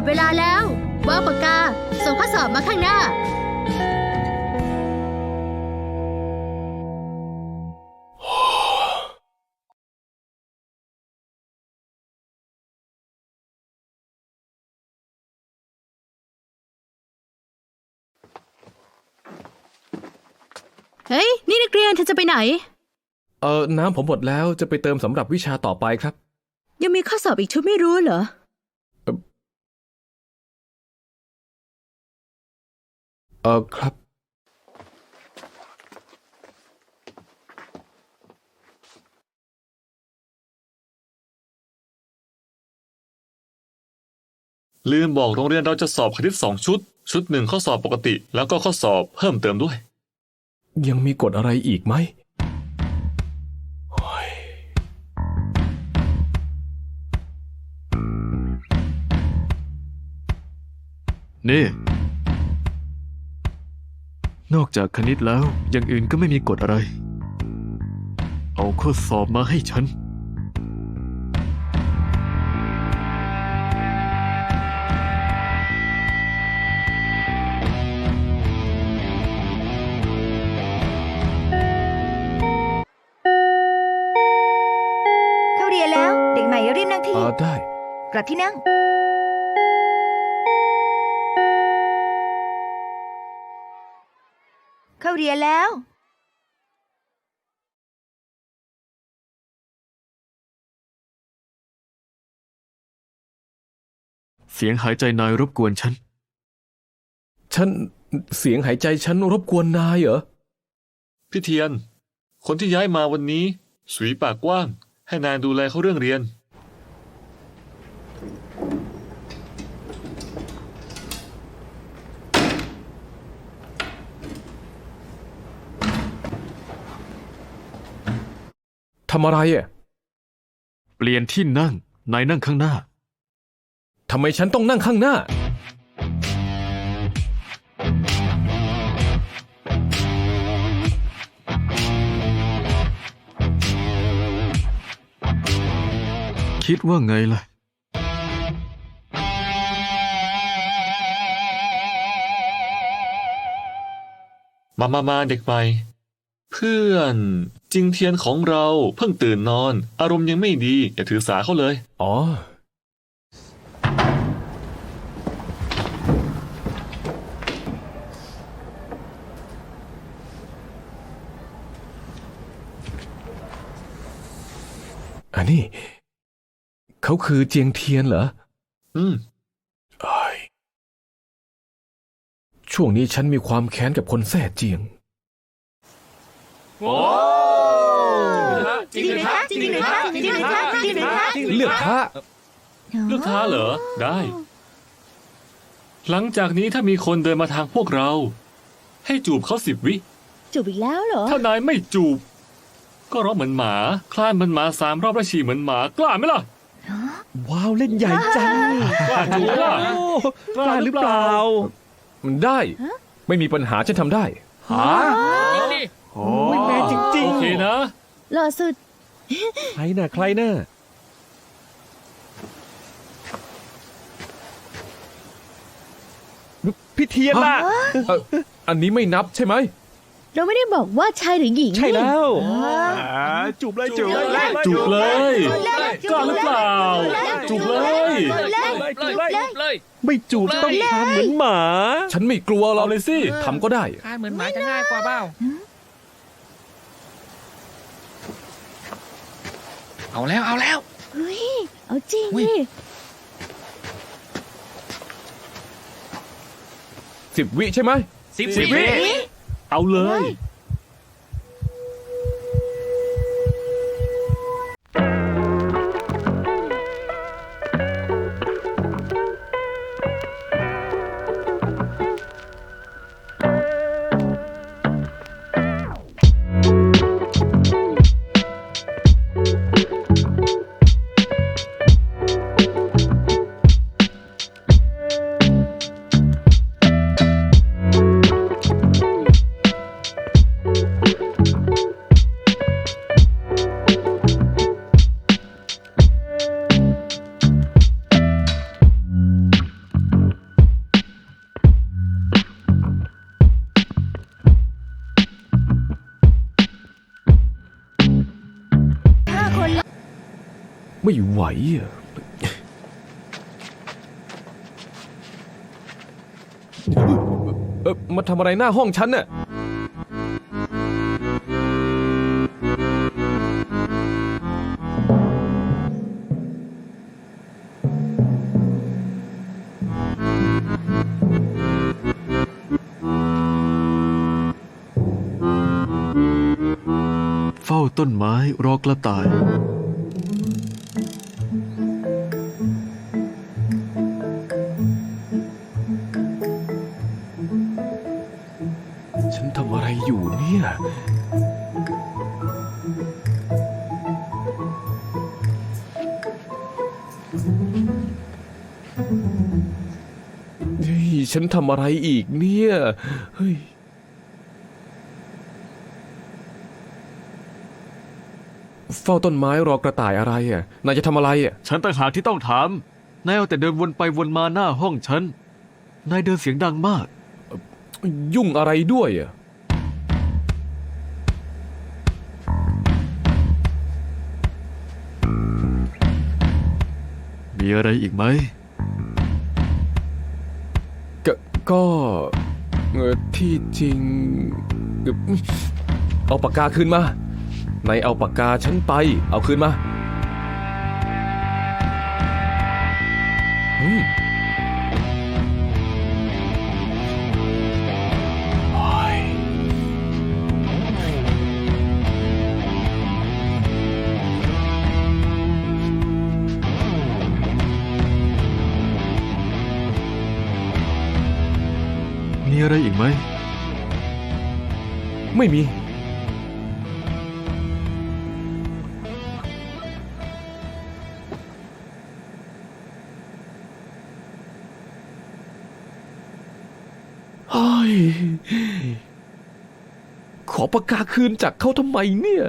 ดเวลาแล้ววางปากกา ส่งข้อสอบมาข้างหน้า เฮ้ย นี่นักเรียนเธอจะไปไหน เออน้ำผมหมดแล้วจะไปเติมสำหรับวิชาต่อไปครับ ยังมีข้อสอบอีกชุดไม่รู้เหรอ เออครับ ลืมบอกโรงเรียนเราจะสอบคณิตสองชุด ชุดหนึ่งข้อสอบปกติ แล้วก็ข้อสอบเพิ่มเติมด้วย ยังมีกฎอะไรอีกไหมโอ้ยนี่ นอกจากคณิตแล้วอย่างอื่นก็ไม่มีกฎอะไร เอาข้อสอบมาให้ฉัน เข้าเรียนแล้ว เด็กใหม่รีบนั่งที่เออได้ กลับที่นั่ง เข้าเรียนแล้วเสียงหายใจนายรบกวนฉัน ฉันเสียงหายใจฉันรบกวนนายเหรอ พี่เทียน คนที่ย้ายมาวันนี้ สุยปากกว้าง ให้นายดูแลเขาเรื่องเรียนำอะไรอะเปลี่ยนที่นั่ง นายนั่งข้างหน้า ทำไมฉันต้องนั่งข้างหน้า คิดว่าไงล่ะ มามามาเด็กใหม่เพื่อน จริงเทียนของเราเพิ่งตื่นนอน อารมณ์ยังไม่ดี อย่าถือสาเขาเลย อ๋อ อันนี้ เขาคือเจียงเทียนเหรอ อืมเอ้ยช่วงนี้ฉันมีความแค้นกับคนแท้เจียง จริงหรือคะจริงหรือคะจริงหรือคะจริงหรือคะเลือกพระเลือกท้าเหรอได้ หลังจากนี้ถ้ามีคนเดินมาทางพวกเรา ให้จูบเขาสิบวิ จูบอีกแล้วเหรอ ถ้านายไม่จูบ ก็ร้องเหมือนหมาคลานเหมือนหมาสามรอบแล้วฉี่เหมือนหมากล้าไหมล่ะว้าวเล่นใหญ่จังกล้าจูบไหมล่ะโอ้กล้าหรือเปล่าได้ ไม่มีปัญหาฉันทำได้หาโอ้ยแมนจริงโอเคนะ หล่อสุดๆใครน่ะใครน่ะพี่เทียนล่ะ เอ่ออันนี้ไม่นับใช่ไหม เราไม่ได้บอกว่าชายหรือหญิงใช่นี่ แล้วอ่าจูบเลยจูบเลยจูบเลย กล้าหรือเปล่าจูบเลย จูบเลยไม่จูบต้องทำเหมือนหมา ฉันไม่กลัวหรอเอากเลยสิทำก็ได้คล้ายเหมือนหมาจะง่ายกว่าเปล่า เอาแล้วเอาแล้ว เฮ้ย เอาจริงอุ๊ย ดิสิบวิใช่ไหม สิบสิบวิ เอาเลย ไม่ไหวอะเออมาทำอะไรหน้าห้องฉันน่ะเฝ้าต้นไม้รอกระต่าย ฉันทำอะไรอยู่เนี่ยเฮ้ยฉันทำอะไรอีกเนี่ย เฮ้ย เฝ้าต้นไม้รอกระต่ายอะไรอะ นายจะทำอะไรอะ ฉันต่างหากที่ต้องถาม นายเอาแต่เดินวนไปวนมาหน้าห้องฉัน นายเดินเสียงดังมาก ยุ่งอะไรด้วยอะมีอะไรอีกไหม ก็ก็เอ่อที่จริงเอ่อเอาปากกาคืนมานายเอาปากกาฉันไป เอาคืนมาอืม มีอะไรอีกไหม ไม่มี เฮ้ย ขอปากกาคืนจากเขาทำไมเนี่ย